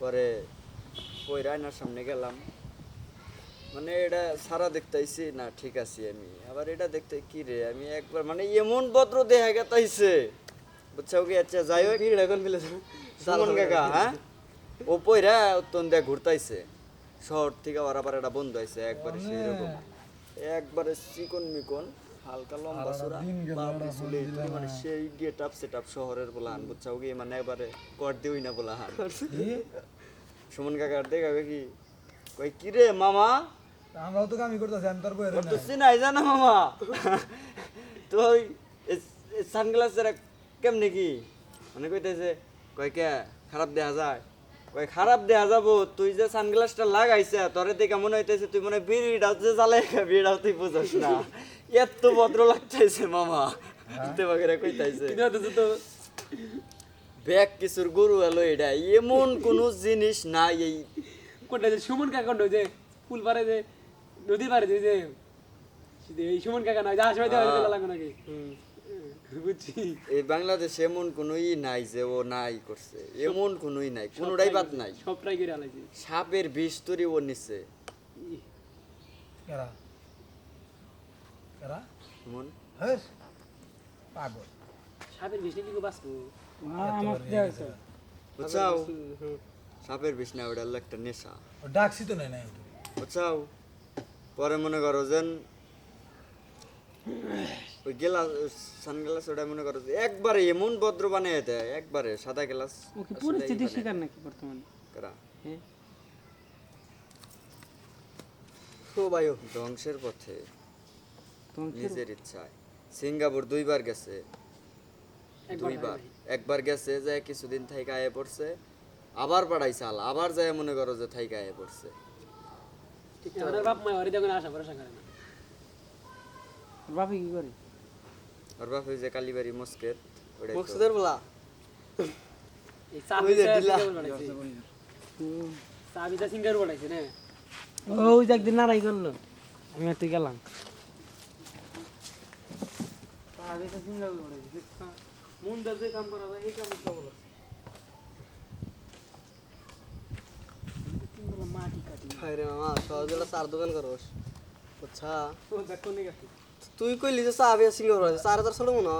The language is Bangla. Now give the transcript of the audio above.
পরে ওই রায়নার সামনে গেলাম। মানে এটা সারা দেখতেছি না ঠিক আছে আমি। আবার এটা দেখতে কি রে আমি একবার মানে এমন ভদ্র দেখা গেতাইছে। বুঝছাও কি? আচ্ছা যাই হোক। ভিড় এখন ফেলে কাকা হ্যাঁ? ও পয়রা উত্তন দিয়ে ঘুরতাইছে। শহর থেকে ওর আবার একটা বন্ধু আইছে একবারে সেই রকম একবারে চিকন মিকন হালকা লম্বা সুরা বাবরি চুলে মানে সেই গেট আপ সেট আপ শহরের বলা হান বুঝছাও কি? মানে একবারে কর দিওই না বলা হান। সুমন কাকার দেখা কি? কই কি রে মামা? আমরাও তো কামি করতেছি আমি তার বইয়ের ওর তো চিনাই জানা মামা? তো ওই সানগ্লাস কেমনে কি? মানে কইতেছে কয় কে খারাপ দেখা যায়? কয় খারাপ দেখা যাব তুই যে সানগ্লাসটা লাগাইছে তোরে দেখে মনে হইতেছে তুই মনে বিড়িটাও যে জ্বালাই বিড়িটাও তুই বুঝস না। এত ভদ্র লাগতেছে মামা। তে বাগেরা কইতাইছে ব্যাগ কিছুর গরু এলো এটা? এমন কোনো জিনিস নাই এই কোনটা যে সুমন কাকা কোনটা যে ফুল পারে যে নদী পারে যে যে এই সুমন কাকা নয় সময় দেওয়া লাগবে নাকি? বুঝছি। এই বাংলাদেশে এমন কোনো ই নাই যে ও নাই করছে। এমন কোনোই নাই কোনোটাই বাদ নাই। সব ট্রাই করে আলাইছি। সাপের বিষ তরি ও নিচ্ছে কেরা কেরা মন হেস পাগল। সাপের বেশি কি বাঁচবো বুঝছাও সাপের বিষ না ওটা একটা নেশা। ডাকছি তো নাই নাই বুঝছাও পরে মনে করো যেন ওই গেলাস সানগ্লাস ওটা মনে করো যে একবারে এমন ভদ্র বানিয়ে দেয় একবারে সাদা গ্লাস। ও কি পরিস্থিতি শিকার নাকি বর্তমানে? করা? হ্যাঁ। ও ভাইও ধ্বংসের পথে। নিজের ইচ্ছায়। সিঙ্গাপুর দুইবার গেছে। দুইবার। একবার গেছে যে কিছুদিন থাইকা আয়ে পড়ছে। আবার পাড়াই চাল আবার যায় মনে করো যে থাইকা আয়ে পড়ছে আমাদের বাপ মা ওরে দেখুন আশা ভরসা করে না। বাপি কি করে? ওর বাপ যে কালীবাড়ি মস্কের মকসুদের বলা। এই চাবিটা সিঙ্গার বানাইছে চাবিটা সিঙ্গার বানাইছে না ওই যে একদিন নারাই করল আমি একটু গেলাম চাবিটা সিঙ্গার বানাইছে মন দার যে কাম করা যায় এই কাম সব হলো মাটি কাটি। হায় রে মামা সহজে চার দোকান করস। আচ্ছা। নি তুই কইলি যে চা সিঙ্গার চার হাজার মনে হয়।